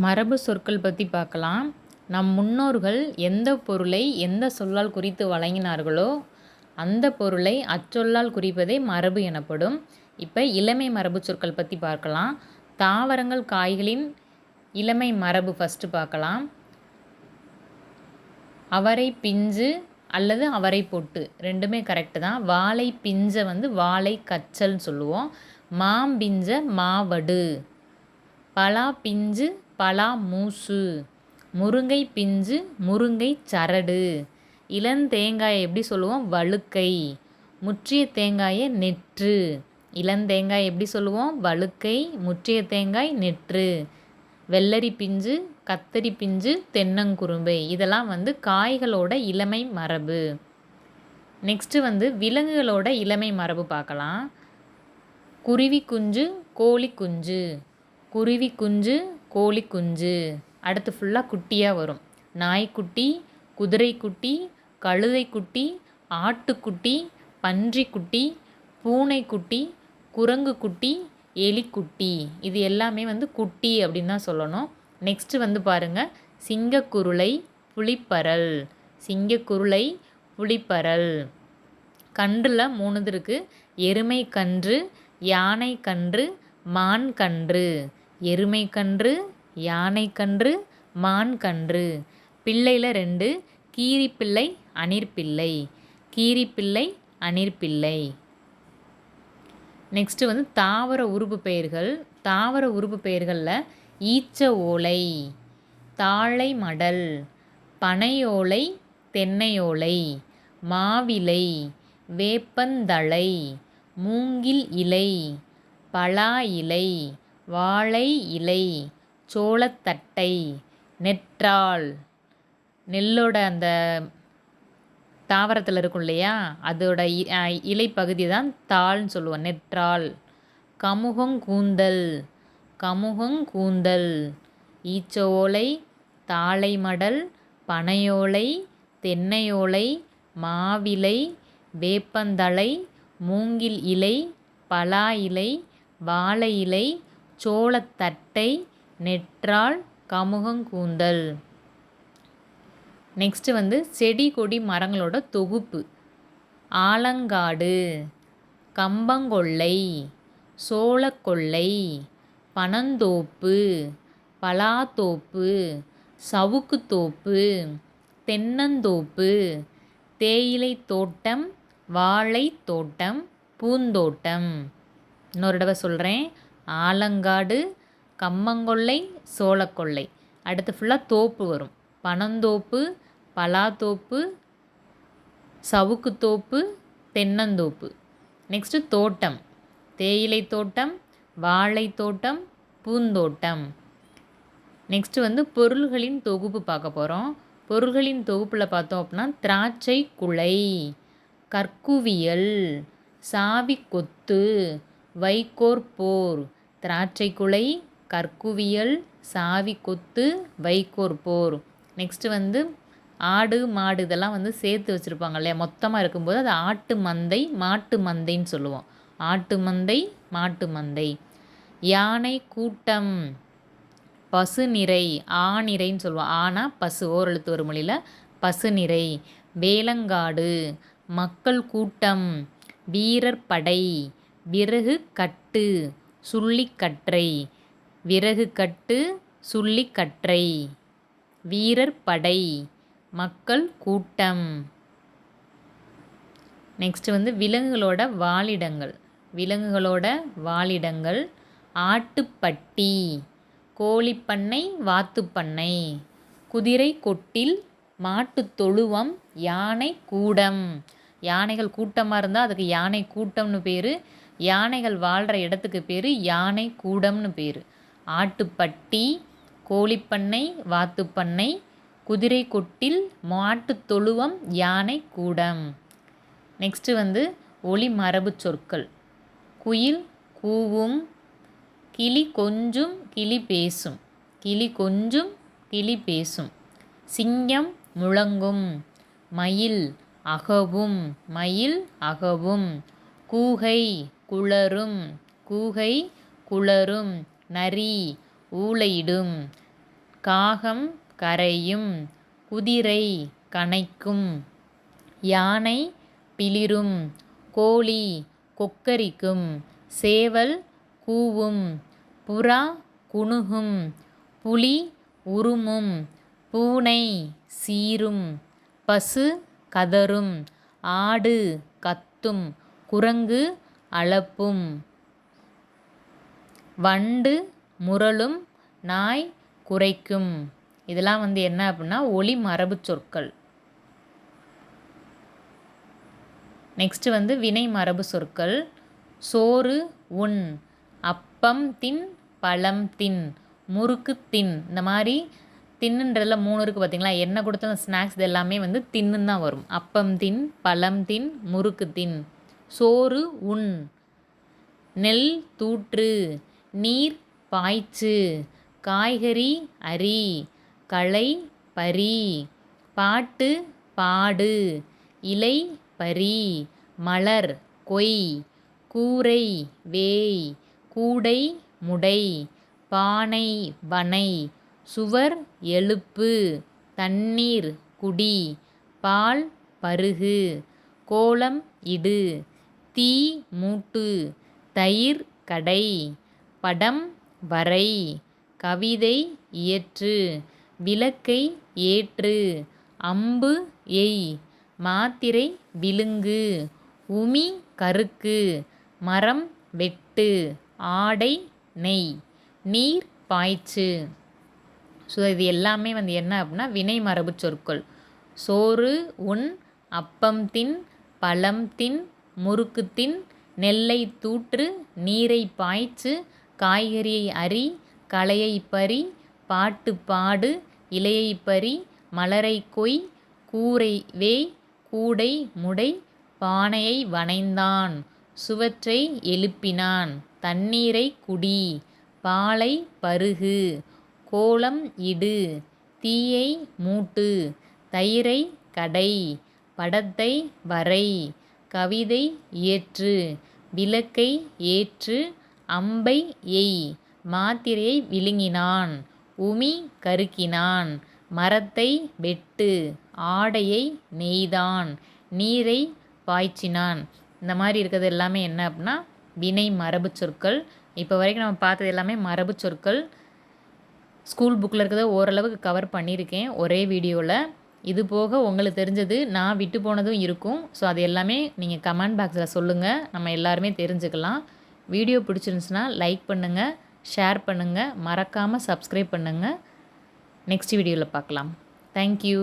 மரபு சொற்கள் பற்றி பார்க்கலாம் நம் முன்னோர்கள் எந்த பொருளை எந்த சொல்லால் குறித்து வழங்கினார்களோ அந்த பொருளை அச்சொல்லால் குறிப்பதே மரபு எனப்படும். இப்போ இளமை மரபு சொற்கள் பற்றி பார்க்கலாம். தாவரங்கள் காய்களின் இளமை மரபு ஃபஸ்ட்டு பார்க்கலாம். அவரை பிஞ்சு அல்லது அவரை பொட்டு ரெண்டுமே கரெக்டு தான். வாழை பிஞ்சை வந்து வாழை கச்சல்னு சொல்லுவோம். மாம்பிஞ்ச மாவடு பலா பிஞ்சு பலா மூசு முருங்கை பிஞ்சு முருங்கை சரடு. இளந்தேங்காயை எப்படி சொல்லுவோம்? வழுக்கை. முற்றிய தேங்காயை நெற்று. இளந்தேங்காய் எப்படி சொல்லுவோம்? வழுக்கை முற்றிய தேங்காய் நெற்று. வெள்ளரி பிஞ்சு கத்தரி பிஞ்சு தென்னங்குரும்பை. இதெல்லாம் வந்து காய்களோட இளமை மரபு. நெக்ஸ்ட்டு வந்து விலங்குகளோட இளமை மரபு பார்க்கலாம். குருவி குஞ்சு கோழி குஞ்சு. குருவி குஞ்சு கோழி குஞ்சு அடுத்து ஃபுல்லாக குட்டியாக வரும். நாய்க்குட்டி குதிரைக்குட்டி கழுதைக்குட்டி ஆட்டுக்குட்டி பன்றிக்குட்டி பூனைக்குட்டி குரங்குக்குட்டி எலிக்குட்டி. இது எல்லாமே வந்து குட்டி அப்படின்னு தான் சொல்லணும். நெக்ஸ்ட்டு வந்து பாருங்கள் சிங்கக்குருளை புளிப்பரல் சிங்கக்குருளை புளிப்பரல் கன்றில் மூணுது இருக்குது எருமை கன்று யானை கன்று மான் கன்று. எருமை கன்று யானை கன்று மான் கன்று பிள்ளையில் ரெண்டு கீரிப்பிள்ளை அணிற்பிள்ளை. கீரிப்பிள்ளை அணிற்பிள்ளை. நெக்ஸ்ட்டு வந்து தாவர உறுப்பு பெயர்கள். தாவர உறுப்பு பெயர்களில் ஈச்ச ஓலை தாழை மடல் பனையோலை தென்னையோலை மாவிலை வேப்பந்தழை மூங்கில் இலை பலா இலை வாழை இலை சோளத்தட்டை நெற்றாள். நெல்லோட அந்த தாவரத்தில் இருக்கும் இல்லையா? அதோட இலை பகுதி தான் தாள்னு சொல்லுவோம் நெற்றாள். கமுகங்கூந்தல் கமுகங்கூந்தல் ஈச்ச ஓலை தாழை மடல் பனையோலை தென்னையோலை மாவிலை வேப்பந்தழை மூங்கில் இலை பலா இலை வாழை இலை சோளத்தட்டை நெற்றால் கமுகங்கூந்தல். நெக்ஸ்ட்டு வந்து செடி கொடி மரங்களோட தொகுப்பு. ஆலங்காடு கம்பங்கொல்லை சோளக்கொல்லை பனந்தோப்பு பலாத்தோப்பு சவுக்குத்தோப்பு தென்னந்தோப்பு தேயிலை தோட்டம் வாழை தோட்டம் பூந்தோட்டம். இன்னொரு தடவை சொல்கிறேன் ஆலங்காடு கம்மங்கொல்லை சோளக்கொல்லை. அடுத்து ஃபுல்லாக தோப்பு வரும். பனந்தோப்பு பலாத்தோப்பு சவுக்குத்தோப்பு தென்னந்தோப்பு. நெக்ஸ்ட்டு தோட்டம். தேயிலை தோட்டம் வாழை தோட்டம் பூந்தோட்டம். நெக்ஸ்ட்டு வந்து பொருள்களின் தொகுப்பு பார்க்க போகிறோம் பொருள்களின் தொகுப்பில் பார்த்தோம் அப்படின்னா திராட்சை குலை கற்குவியல் சாவி கொத்து வைகோர் போர். திராட்சைக்குலை கற்குவியல் சாவி கொத்து வைகோர் போர். நெக்ஸ்ட்டு வந்து ஆடு மாடு இதெல்லாம் வந்து சேர்த்து வச்சுருப்பாங்க இல்லையா? மொத்தமாக இருக்கும்போது அது ஆட்டு மந்தை மாட்டு மந்தைன்னு சொல்லுவோம். ஆட்டு மந்தை மாட்டு மந்தை. யானை கூட்டம் பசு நிறை ஆநிறைன்னு சொல்லுவோம். ஆனா பசு ஓரெழுத்து ஒரு மொழியில். பசு நிறை வேலங்காடு மக்கள் கூட்டம் வீரர் படை. விறகு கட்டு சுள்ளிக்கற்றை விறகு கட்டு சுள்ளிக்கற்றை வீரர் படை மக்கள் கூட்டம். நெக்ஸ்ட்டு வந்து விலங்குகளோட வாழிடங்கள் விலங்குகளோட வாழிடங்கள் ஆட்டுப்பட்டி கோழிப்பண்ணை வாத்துப்பண்ணை. குதிரை கொட்டில் மாட்டு தொழுவம் யானை கூடம். யானைகள் கூட்டமாக இருந்தால் அதுக்கு யானை கூட்டம்னு பேர். யானைகள் வாழ்கிற இடத்துக்கு பேர் யானை கூடம்னு பேர். ஆட்டுப்பட்டி கோழிப்பண்ணை வாத்துப்பண்ணை குதிரை கொட்டில் மாட்டு தொழுவம் யானை கூடம். நெக்ஸ்ட்டு வந்து ஒளி மரபு சொற்கள். குயில் கூவும் கிளி கொஞ்சும் கிளி பேசும். கிளி கொஞ்சும் கிளி பேசும். சிங்கம் முழங்கும். மயில் அகவும். மயில் அகவும். கூகை குளரும் கூகை குளரும் நரி ஊளையிடும். காகம் கரையும். குதிரை கனைக்கும் யானை பிளிரும். கோழி கொக்கரிக்கும். சேவல் கூவும். புறா குணுகும். புலி உருமும் பூனை சீரும். பசு கதறும் ஆடு கத்தும். குரங்கு அளப்பும். வண்டு முரளும் நாய் குறைக்கும் இதெல்லாம் வந்து என்ன அப்படின்னா ஒளி மரபு சொற்கள். நெக்ஸ்ட் வந்து வினை மரபு சொற்கள். சோறு உண் அப்பம் தின் பழம் தின் முறுக்கு தின். இந்த மாதிரி தின்னுன்றதுல மூணு இருக்குது பார்த்தீங்களா என்ன கொடுத்தாலும் ஸ்நாக்ஸ் இது எல்லாமே வந்து தின்னுன்னு தான் வரும். அப்பம் தின் பழம் தின் முறுக்கு தின். சோறு உண். நெல் தூற்று நீர் பாய்ச்சு காய்கறி அரி களை பரி பாட்டு பாடு இலை பரி மலர் கொய் கூரை வேய் கூடை முடை பானை வனை சுவர் எழுப்பு தண்ணீர் குடி பால் பருகு கோலம் இடு. தீ மூட்டு தயிர் கடை படம் வரை கவிதை இயற்று விளக்கை ஏற்று அம்பு எய் மாத்திரை விழுங்கு உமி கருக்கு மரம் வெட்டு ஆடை நெய் நீர் பாய்ச்சு. ஸோ இது எல்லாமே வந்து என்ன அப்படின்னா வினை மரபு சொற்கள். சோறு உண் அப்பம் தின் பழம் தின் முறுக்கு தின் நெல்லை தூற்று நீரை பாய்ச்சு காய்கறியை அரி களையை பறி பாட்டு பாடு இலையை பறி மலரை கொய் கூரை வேய் கூடை முடை பானையை வனைந்தான் சுவற்றை எழுப்பினான். தண்ணீரை குடி பாலை பருகு கோலம் இடு தீயை மூட்டு தயிரை கடை படத்தை வரை கவிதை இயற்று விளக்கை ஏற்று அம்பை எய் மாத்திரையை விழுங்கினான் உமி கருக்கினான் மரத்தை வெட்டு ஆடையை நெய்தான் நீரை பாய்ச்சினான். இந்த மாதிரி இருக்கிறது எல்லாமே என்ன அப்படின்னா வினை மரபு சொற்கள். இப்போ வரைக்கும் நம்ம பார்த்தது எல்லாமே மரபு சொற்கள். ஸ்கூல் புக்கில் இருக்கிறத ஓரளவுக்கு கவர் பண்ணியிருக்கேன் ஒரே வீடியோவில் இது போக உங்களுக்கு தெரிஞ்சது நான் விட்டு போனதும் இருக்கும். ஸோ அது எல்லாமே நீங்கள் கமெண்ட் பாக்ஸில் சொல்லுங்கள் நம்ம எல்லாருமே தெரிஞ்சுக்கலாம். வீடியோ பிடிச்சிருந்துச்சுன்னா லைக் பண்ணுங்கள் ஷேர் பண்ணுங்கள் மறக்காமல் சப்ஸ்கிரைப் பண்ணுங்கள் நெக்ஸ்ட் வீடியோவில் பார்க்கலாம் தேங்க்யூ